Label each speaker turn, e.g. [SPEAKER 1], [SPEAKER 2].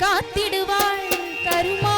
[SPEAKER 1] காத்திடுவாள் கருமா